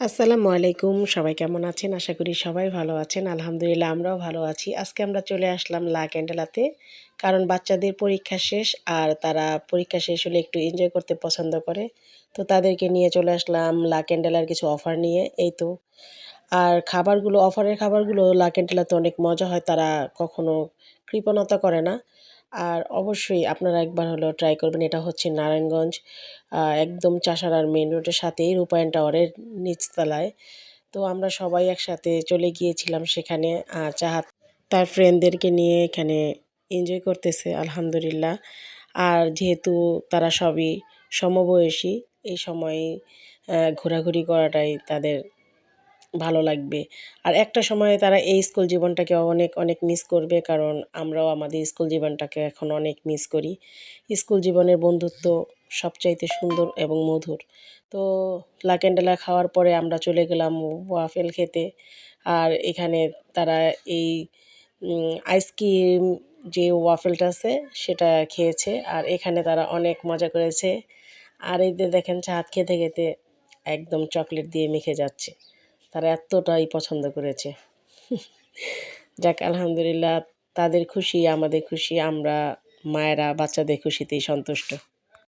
আসসালামু আলাইকুম। সবাই কেমন আছেন? আশা করি সবাই ভালো আছেন। আলহামদুলিল্লাহ, আমরাও ভালো আছি। আজকে আমরা চলে আসলাম লা ক্যান্ডেলাতে, কারণ বাচ্চাদের পরীক্ষা শেষ আর তারা পরীক্ষা শেষ হলে একটু এনজয় করতে পছন্দ করে। তো তাদেরকে নিয়ে চলে আসলাম লা ক্যান্ডেলার কিছু অফার নিয়ে, এই তো। আর খাবারগুলো অফারের খাবারগুলো লা ক্যান্ডেলাতে অনেক মজা হয়, তারা কখনো কৃপণতা করে না। আর অবশ্যই আপনারা একবার হলো ট্রাই করবেন। এটা হচ্ছে নারায়ণগঞ্জ একদম চাষারার মেন রোডের সাথেই রূপায়ণ টাওয়ারের নিচতলায়। তো আমরা সবাই একসাথে চলে গিয়েছিলাম সেখানে চাহাত তার ফ্রেন্ডদেরকে নিয়ে এখানে এনজয় করতেছে, আলহামদুলিল্লাহ। আর যেহেতু তারা সবই সমবয়সী, এই সময় ঘোরাঘুরি করাটাই তাদের ভালো লাগবে। আর একটা সময়ে তারা এই স্কুল জীবনটাকে অনেক অনেক মিস করবে, কারণ আমরাও আমাদের স্কুল জীবনটাকে এখন অনেক মিস করি। স্কুল জীবনের বন্ধুত্ব সবচাইতে সুন্দর এবং মধুর। তো লাকেন্ডেলা খাওয়ার পরে আমরা চলে গেলাম ওয়াফেল খেতে। আর এখানে তারা এই আইসক্রিম যে ওয়াফেলটা আছে সেটা খেয়েছে। আর এখানে তারা অনেক মজা করেছে। আর এই দেখেন চাঁদ খেতে খেতে একদম চকলেট দিয়ে মেখে যাচ্ছে। তারা এতটাই পছন্দ করেছে। যাক, আলহামদুলিল্লাহ, তাদের খুশি, আমাদের খুশি, আমরা মায়েরা, বাচ্চাদের খুশিতেই সন্তুষ্ট।